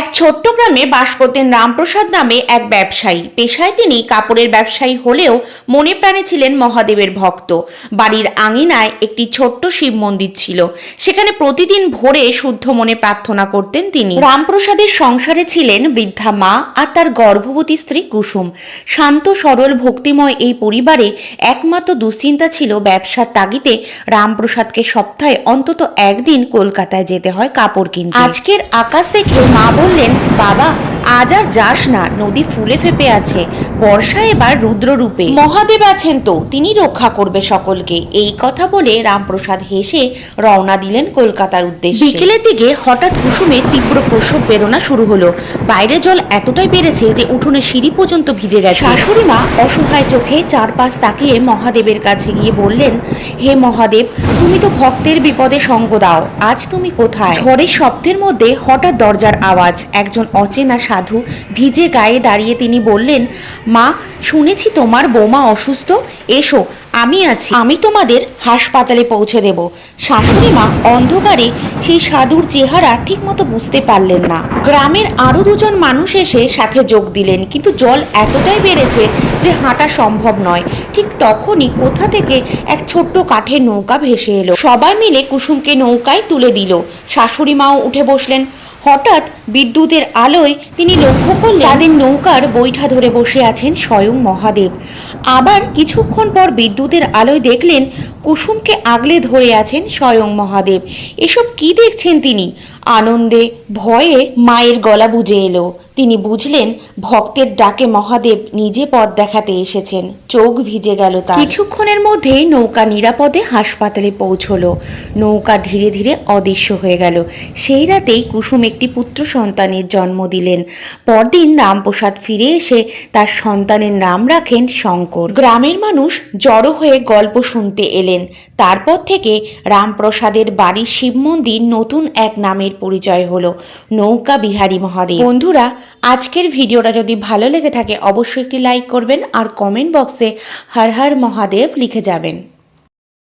এক ছোট্ট গ্রামে বাস করতেন রামপ্রসাদ নামে এক ব্যবসায়ী। পেশায় তিনি কাপড়ের ব্যবসায়ী হলেও মনে প্রাণে ছিলেন মহাদেবের ভক্ত। বাড়ির আঙিনায় একটি ছোট্ট শিব মন্দির ছিল। সেখানে প্রতিদিন ভোরে শুদ্ধ মনে প্রার্থনা করতেন তিনি। রামপ্রসাদের সংসারে ছিলেন বৃদ্ধা মা আর তার গর্ভবতী স্ত্রী কুসুম। শান্ত, সরল, ভক্তিময় এই পরিবারে একমাত্র দুশ্চিন্তা ছিল ব্যবসার তাগিদে রামপ্রসাদকে সপ্তাহে অন্তত একদিন কলকাতায় যেতে হয় কাপড় কিনতে। আজকের আকাশ দেখে মা বললেন বাবা আজ আর যাস না নদী ফুলে ফেপে আছে। বর্ষা এবার রুদ্ররূপে। মহাদেব আছেন তো তিনি রক্ষা করবে সকলকে। এই কথা বলে রামপ্রসাদ হেসে রওনা দিলেন কলকাতার উদ্দেশ্যে। বিকেলের দিকে হঠাৎ কুসুমে তীব্র প্রসব বেদনা শুরু হলো। বাইরে জল এতটাই বেড়েছে যে উঠোনে সিঁড়ি পর্যন্ত ভিজে গেছে। শাশুড়ি মা অসহায় চোখে চারপাশ তাকিয়ে মহাদেবের কাছে গিয়ে বললেন হে মহাদেব তুমি তো ভক্তের বিপদে সঙ্গ দাও। আজ তুমি কোথায়? ঝড়ের শব্দের মধ্যে হঠাৎ দরজার আওয়াজ একজন অচেনা সাধু ভিজে গায়ে দাঁড়িয়ে তিনি বললেন মা, শুনেছি তোমার বৌমা অসুস্থ। এসো, আমি আছি। আমি তোমাদের হাসপাতালে পৌঁছে দেব। শাশুড়ি মা অন্ধকারে সেই সাধুর চেহারা ঠিকমতো বুঝতে পারলেন না। গ্রামের আরও দুজন মানুষ এসে সাথে যোগ দিলেন, কিন্তু জল এতটাই বেড়েছে যে হাঁটা সম্ভব নয়। ঠিক তখনই কোথা থেকে এক ছোট্ট কাঠের নৌকা ভেসে এলো। সবাই মিলে কুসুমকে নৌকায় তুলে দিল। শাশুড়ি মাও উঠে বসলেন। হঠাৎ বিদ্যুতের আলোয় তিনি লক্ষ্য করলেন তাদের নৌকার বৈঠা ধরে বসে আছেন স্বয়ং মহাদেব। আবার কিছুক্ষণ পর বিদ্যুতের আলোয় দেখলেন কুসুমকে আগলে ধরে আছেন স্বয়ং মহাদেব। এসব কি দেখছেন তিনি? আনন্দে, ভয়ে মায়ের গলা বুঝে এলো। তিনি বুঝলেন, ভক্তের ডাকে মহাদেব নিজে পথ দেখাতে এসেছেন। চোখ ভিজে গেল তার। কিছুক্ষণের মধ্যেই নৌকা নিরাপদে হাসপাতালে পৌঁছলো। নৌকা ধীরে ধীরে অদৃশ্য হয়ে গেল। সেই রাতেই কুসুম একটি পুত্র সন্তানের জন্ম দিলেন। পরদিন রামপ্রসাদ ফিরে এসে তার সন্তানের নাম রাখেন শঙ্কর। গ্রামের মানুষ জড়ো হয়ে গল্প শুনতে এলেন। তারপর থেকে রামপ্রসাদের বাড়ির শিব মন্দির নতুন এক নামের পরিচয় হলো, নৌকা বিহারী মহাদেব। বন্ধুরা, আজকের ভিডিওটা যদি ভালো লেগে থাকে, অবশ্যই একটি লাইক করবেন আর কমেন্ট বক্সে হর হর মহাদেব লিখে যাবেন।